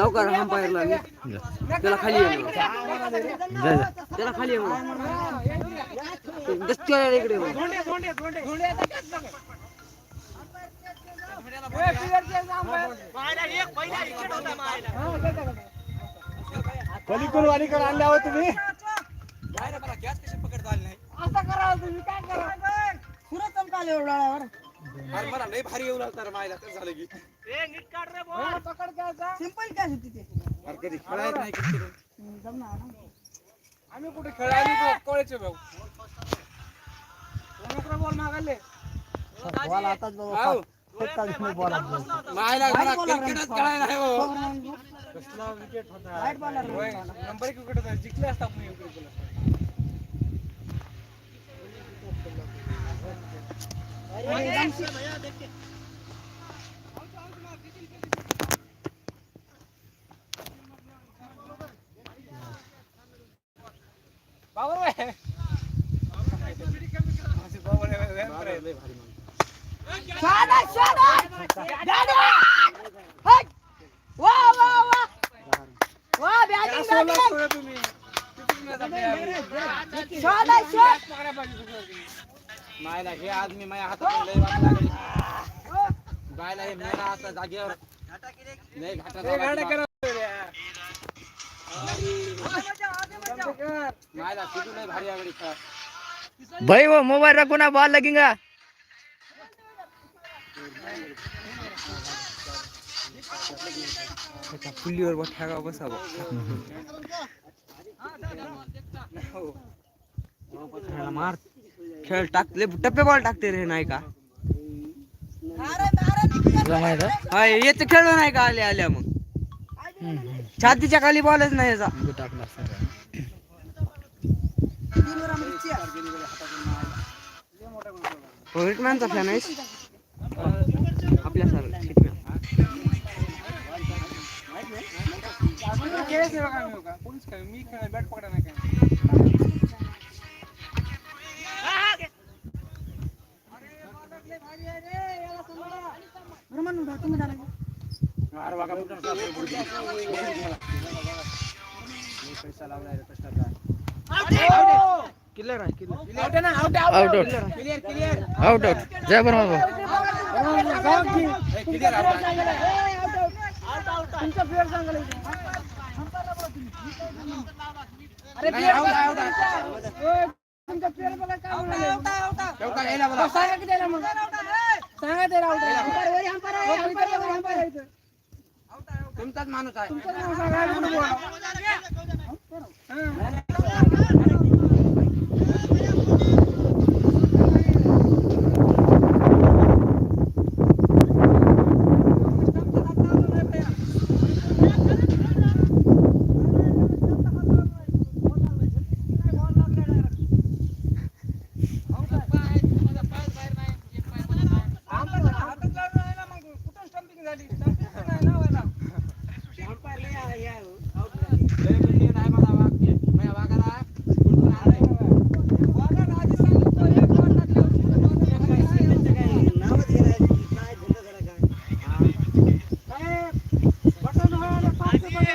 जाऊ का अंपायरला मी त्याला खाली ये म्हणून. जा. जा त्याला खाली ये म्हणून. गच्चीवाल्याला इकडे. पलीकडून वालीकडे आणल्यावर तुम्ही. असं करावं तुम्ही काय करा? पुरं चमकाले एवढ्यावर मला लय भारी येऊ लागतं रे मायला कसं झालं की? सिंपल काय होती ते? अरे कधी खेळायचं नाही किती रे. जमणार ना? आम्ही कुठे खेळायला कोळ्याचे भाऊ. बॉल मागाले बॉल आताच. बॉल क्रिकेटच खेळायला नाही भाऊ. वाईट बॉलर नंबर एक विकेट जिंकले असता आपण विकेट बाबर आहे शादा शादा गाडी हट वा वा वा वा बॅटिंग बॅटिंग शादा शॉट मायला हे आज मी माझ्या हातात लय वाट लागली बायला हे मेला आता जागेवर लय घाटात भाई वो मोबाइल रखो ना बॉल लगेगा। फुल्लीवर बठ्या गाव बसावं मार खेळ टाकले टप्पे बॉल टाकते रे नाही का हा येते खेळ नाही का आले आल्या मग। छातीच्या खाली बॉलच नाही याचा. टाकणार सर हो हिटमॅनचा फॅन आहेस? आपल्या सर मी बॅट पकडा नाही काय किल्लर आहे killer out out clear clear out out जय बरोबर सांगा की त्याला तुमचाच माणूस आहे तुमचं नाव सांगा, आणि कुठं बोला.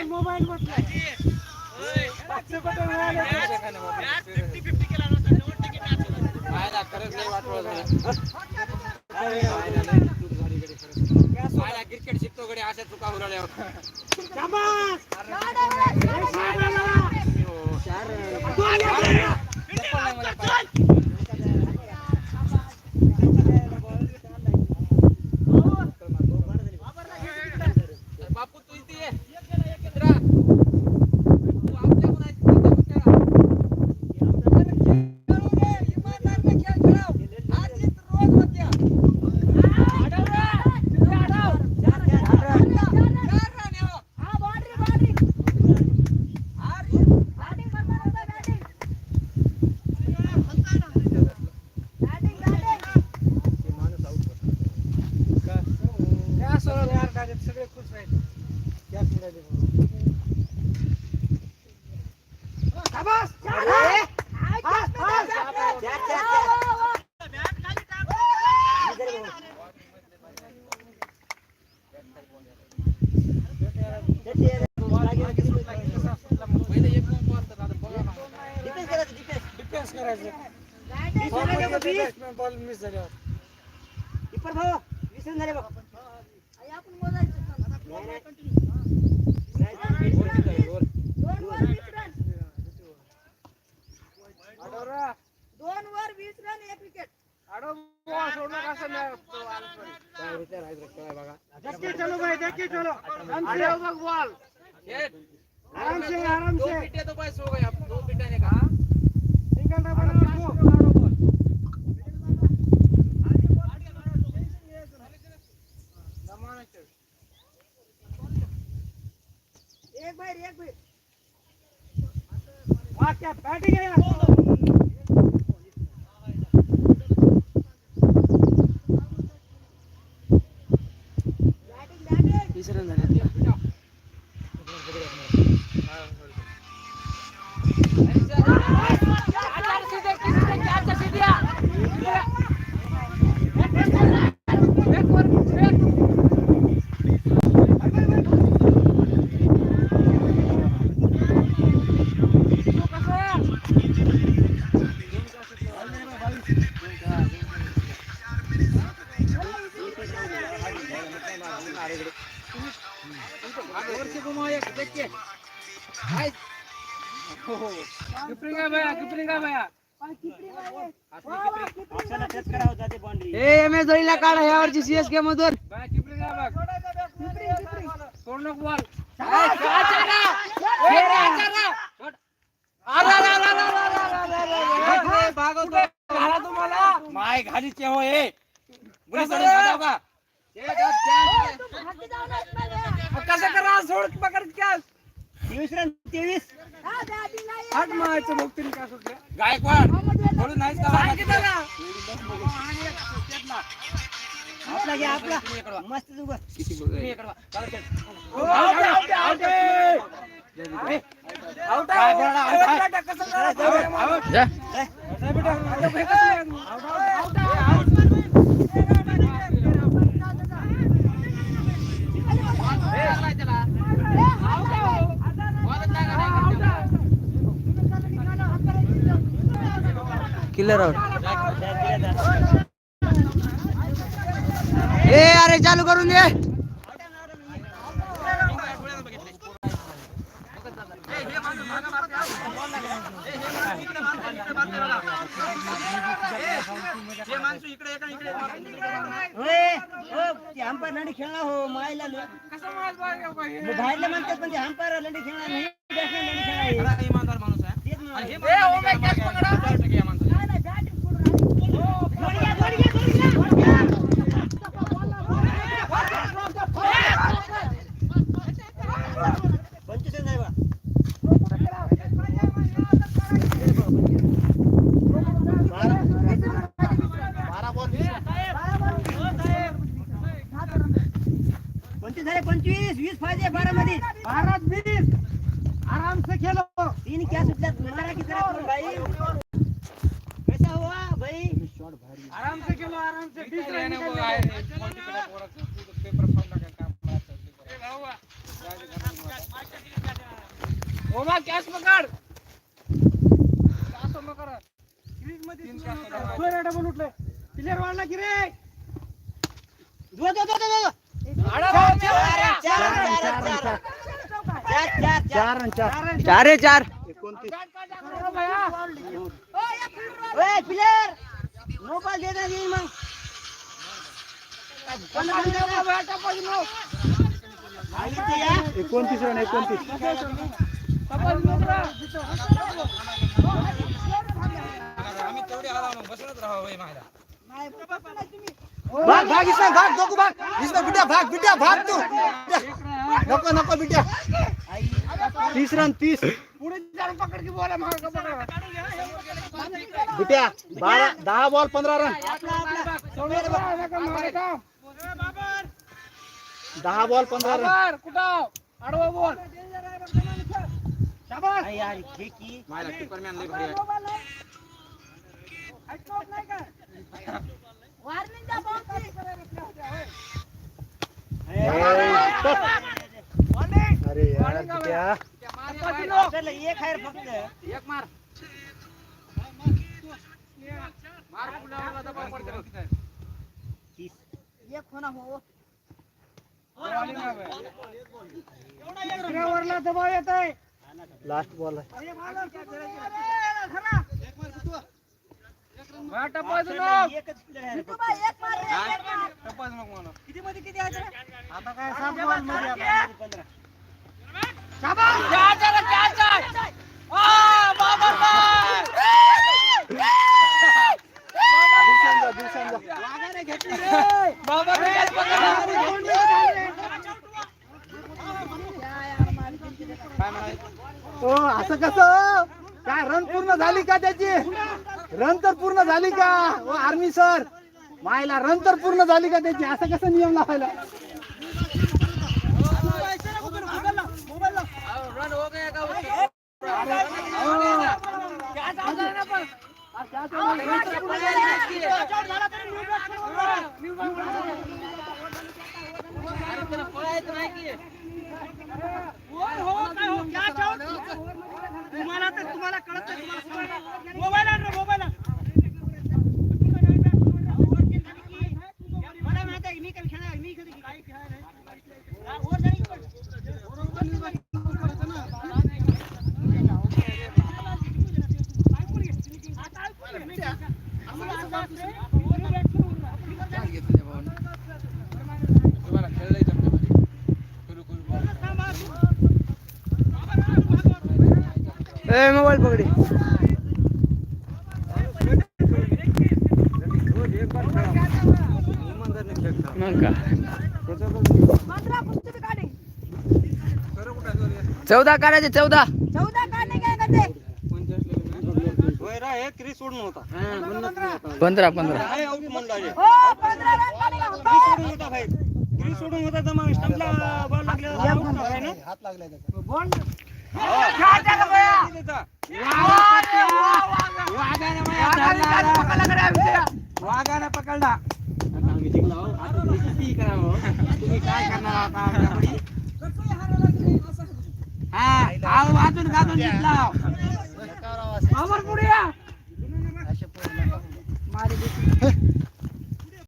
मोबाईल क्रिकेट शिकतो कडे अशा चुका होणार बापू तू इथे ये मित्रा तू आमच्या कोणाची सगळे खुश आहेत पहिले एक दोन ball तर आता बघा ना. डिफेन्स करायचं फॉर्ममध्ये येते बॅट्समॅन बॉल मिस झाल्यावर. आडवरा दोन वर वीस रन एक विकेट चलो भाई देखिए चलो. आराम से आराम दो से. पिटे तो बस हो गए अब दो पिटे ने कहा. सिंगल डबल रखो एक बाहेर एक बाहेर ए एम एस धोनीला काढा यावरची सीएसके मधून. माय घालीचे हो हे. कसं करा सोड पकड क्या रन तेवीस नाही काय सुटलं गायकवाड नाहीच का आपला घ्या आपला. मस्त इकडं वा. चला, चल. आउट काय बोलणार, out आहे. कसं करायचं जा किलर आउट ए अरे चालू करून दे. अंपायर लंडी खेळणार हो मायला बाहेरले म्हणतात पण ते अंपायर लंडी खेळणार नाही इमानदार माणूस आहे तेच म्हणा. आणि हे माणूस शंभर टक्के इमानदार. नाही, नाही, batting पुढं राहिली. पंचवीस रन आहे बा. पंचवीस झाले पंचवीस वीस पाहिजे बारा मध्ये भारत बीस आराम से खेलो तीन क्या सुटल्यात मारा की जरा करून भाई कैसा हुआ भाई आराम से खेलो आराम से बीस इकडे रन येणं निकाल वो आहे. ले. कोण तिकडे पोराचं तुझं पेपर फाडला का काम करायचं. ओमा कॅच पकड असं नको करा. क्रीजमध्ये तीन सुरू catch नका. पकडायचे. वर डबल उठले प्लेअर वाढला की रे दो दो दो दो दो चार, चार चार, चार चार चार चार चार रन, चार. चार आहे चार हो भैया. ओए प्लेयर नो बॉल दे दे जी मग एकोणतीस रन एकोणतीस. आम्ही तेवढे आला मग बसवत राहा होय माझ्या भाग भाग इसमें भाग दो को भाग. इसमें बिटिया भाग बिटिया भाग तू. नको नको बिटिया. तीस रन तीस. बिटिया बारा दहा बॉल पंधरा रन. दहा बॉल पंधरा रन. कुठं आडवा बोल. शाबास यार की. माझ्या keeper man लय भारी आहे. Warning द्या bounce. अरे बिट्या. एक मार. मार पुलावरला दबाव पडतो. एक होना हो. वरला दबाव येत आहे. लास्ट बॉल आहे एक रे, एक मार. आता? काय सात बॉलमध्ये. ओ असं कसं? काय रन पूर्ण झाली का त्याची? रन तर पूर्ण झाली का? ओ आर्मी सर मायला रन तर पूर्ण झाली का त्याची? असं कसं नियम लावायला? रन हो गया का उसका? अरे त्याला पळायचं नाही की तुम्हाला तर तुम्हाला कळत नाही, तुम्हाला मोबाईल आण मोबाईल आण. मला माहिती आहे, मी कधी खेळाय- मी कधी काही खेळाय नाही. हा, वर जाईल पण. तुम्हाला खेळलंय जमलं करू करू ए मोबाईल पकडी. चौदा काढायचे चौदा. चौदा काढणे काय करते? पंधरा पंधरा. हो सोडून होता वाघाने पकडला. तुम्ही काय करणार आता हा वाजून गाजून जिंकला आवर पुढे. हे,